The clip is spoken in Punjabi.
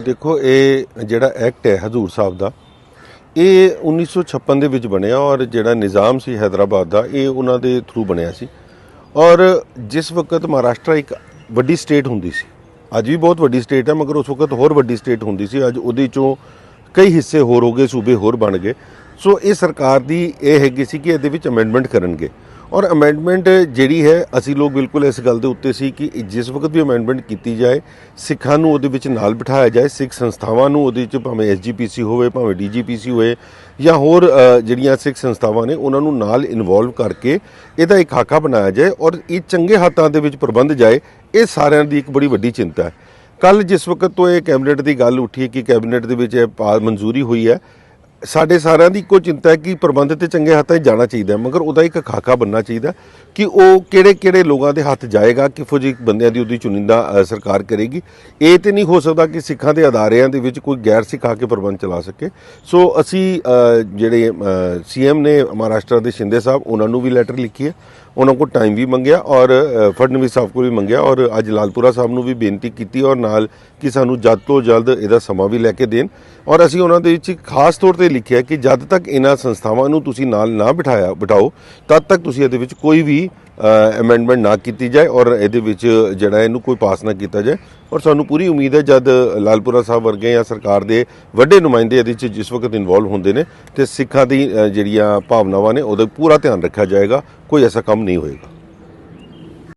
ਦੇਖੋ, ਇਹ ਜਿਹੜਾ ਐਕਟ ਹੈ ਹਜ਼ੂਰ ਸਾਹਿਬ ਦਾ, ਇਹ 1956 ਦੇ ਵਿੱਚ ਬਣਿਆ ਔਰ ਜਿਹੜਾ ਨਿਜ਼ਾਮ ਸੀ ਹైదరాబాద్ ਦਾ, ਇਹ ਉਹਨਾਂ ਦੇ ਥਰੂ ਬਣਿਆ ਸੀ। ਔਰ ਜਿਸ ਵਕਤ ਮਹਾਰਾਸ਼ਟਰ ਇੱਕ ਵੱਡੀ ਸਟੇਟ ਹੁੰਦੀ ਸੀ, ਅੱਜ ਵੀ ਬਹੁਤ ਵੱਡੀ ਸਟੇਟ ਹੈ, ਮਗਰ ਉਸ ਵਕਤ ਹੋਰ ਵੱਡੀ ਸਟੇਟ ਹੁੰਦੀ ਸੀ, ਅੱਜ ਉਹਦੇ ਚੋਂ ਕਈ ਹਿੱਸੇ ਹੋਰ ਹੋ ਗਏ, ਸੂਬੇ ਹੋਰ ਬਣ ਗਏ। ਸੋ ਇਹ ਸਰਕਾਰ ਦੀ ਇਹ ਹੈਗੀ ਸੀ ਕਿ ਇਹਦੇ ਵਿੱਚ ਅਮੈਂਡਮੈਂਟ ਕਰਨਗੇ। ਔਰ ਅਮੈਂਡਮੈਂਟ ਜਿਹੜੀ ਹੈ, ਅਸੀਂ ਲੋਕ ਬਿਲਕੁਲ ਇਸ ਗੱਲ ਦੇ ਉੱਤੇ ਸੀ ਕਿ ਜਿਸ ਵਕਤ ਵੀ ਅਮੈਂਡਮੈਂਟ ਕੀਤੀ ਜਾਏ, ਸਿੱਖਾਂ ਨੂੰ ਉਹਦੇ ਵਿੱਚ ਨਾਲ ਬਿਠਾਇਆ ਜਾਏ, ਸਿੱਖ ਸੰਸਥਾਵਾਂ ਨੂੰ ਉਹਦੇ ਵਿੱਚ ਭਾਵੇਂ ਐਸਜੀਪੀਸੀ ਹੋਵੇ, ਭਾਵੇਂ ਡੀਜੀਪੀਸੀ ਹੋਵੇ ਜਾਂ ਹੋਰ ਜਿਹੜੀਆਂ ਸਿੱਖ ਸੰਸਥਾਵਾਂ ਨੇ, ਉਹਨਾਂ ਨੂੰ ਨਾਲ ਇਨਵੋਲਵ ਕਰਕੇ ਇਹਦਾ ਇੱਕ ਹਾਕਾ ਬਣਾਇਆ ਜਾਏ ਔਰ ਇਹ ਚੰਗੇ ਹੱਥਾਂ ਦੇ ਵਿੱਚ ਪ੍ਰਬੰਧ ਜਾਏ, ਇਹ ਸਾਰਿਆਂ ਦੀ ਇੱਕ ਬੜੀ ਵੱਡੀ ਚਿੰਤਾ ਹੈ। ਕੱਲ ਜਿਸ ਵਕਤ ਤੋਂ ਇਹ ਕੈਬਨਿਟ ਦੀ ਗੱਲ ਉੱਠੀ ਕਿ ਕੈਬਨਿਟ ਦੇ ਵਿੱਚ ਇਹ ਪਾ- ਮਨਜ਼ੂਰੀ ਹੋਈ ਹੈ ਸਾਡੇ ਸਾਰਿਆਂ ਦੀ ਇੱਕੋ ਚਿੰਤਾ ਹੈ ਕਿ ਪ੍ਰਬੰਧ ਤੇ ਚੰਗੇ ਹੱਥਾਂ 'ਚ ਜਾਣਾ ਚਾਹੀਦਾ ਮਗਰ ਉਹਦਾ ਇੱਕ ਖਾਕਾ ਬੰਨਣਾ ਚਾਹੀਦਾ ਕਿ ਉਹ ਕਿਹੜੇ-ਕਿਹੜੇ ਲੋਕਾਂ ਦੇ ਹੱਥ ਜਾਏਗਾ ਕਿਹੋ ਜਿਹੇ ਬੰਦਿਆਂ ਦੀ ਉਹਦੀ ਚੁਣਿੰਦਾ ਸਰਕਾਰ ਕਰੇਗੀ। ਇਹ ਤੇ ਨਹੀਂ ਹੋ ਸਕਦਾ ਕਿ ਸਿੱਖਾਂ ਦੇ ਅਦਾਰਿਆਂ ਦੇ ਵਿੱਚ ਕੋਈ ਗੈਰ ਸਿੱਖ ਆ ਕੇ ਪ੍ਰਬੰਧ ਚਲਾ ਸਕੇ। ਸੋ ਅਸੀਂ ਅ, ਜਿਹੜੇ ਸੀਐਮ ਨੇ ਮਹਾਰਾਸ਼ਟਰ ਦੇ ਸ਼ਿੰਦੇ ਸਾਹਿਬ ਉਹਨਾਂ ਨੂੰ ਵੀ ਲੈਟਰ ਲਿਖੀ ਹੈ। ਉਹਨਾਂ ਕੋਲ ਟਾਈਮ ਵੀ ਮੰਗਿਆ ਔਰ ਫੜਨਵੀਸ ਸਾਹਿਬ ਕੋਲ ਵੀ ਮੰਗਿਆ ਔਰ ਅੱਜ ਲਾਲਪੁਰਾ ਸਾਹਿਬ ਨੂੰ ਵੀ ਬੇਨਤੀ ਕੀਤੀ ਔਰ ਨਾਲ ਕਿ ਸਾਨੂੰ ਜਲਦ ਤੋਂ ਜਲਦ ਇਹਦਾ ਸਮਾਂ ਵੀ ਲੈ ਕੇ ਦੇਣ। ਔਰ ਅਸੀਂ ਉਹਨਾਂ ਦੇ ਵਿੱਚ ਖਾਸ ਤੌਰ ਤੇ ਲਿਖਿਆ ਕਿ ਜਦ ਤੱਕ ਇਹਨਾਂ ਸੰਸਥਾਵਾਂ ਨੂੰ ਤੁਸੀਂ ਨਾਲ ਨਾ ਬਿਠਾਇਆ, ਬਿਠਾਓ, ਤਦ ਤੱਕ ਤੁਸੀਂ ਇਹਦੇ ਵਿੱਚ ਕੋਈ ਵੀ ਅਮੈਂਡਮੈਂਟ ਨਾ ਕੀਤੀ ਜਾਏ ਔਰ ਇਹਦੇ ਵਿੱਚ ਜਿਹੜਾ ਇਹਨੂੰ ਕੋਈ ਪਾਸ ਨਾ ਕੀਤਾ ਜਾਏ। ਔਰ ਸਾਨੂੰ ਪੂਰੀ ਉਮੀਦ ਹੈ ਜਦ ਲਾਲਪੁਰਾ ਸਾਹਿਬ ਵਰਗੇ ਜਾਂ ਸਰਕਾਰ ਦੇ ਵੱਡੇ ਨੁਮਾਇੰਦੇ ਇਹਦੇ ਵਿੱਚ ਜਿਸ ਵਕਤ ਇਨਵੋਲਵ ਹੁੰਦੇ ਨੇ ਤੇ ਸਿੱਖਾਂ ਦੀ ਜਿਹੜੀਆਂ ਭਾਵਨਾਵਾਂ ਨੇ ਉਹਦਾ ਪੂਰਾ ਧਿਆਨ ਰੱਖਿਆ ਜਾਏਗਾ, ਕੋਈ ਐਸਾ ਕੰਮ ਨਹੀਂ ਹੋਏਗਾ।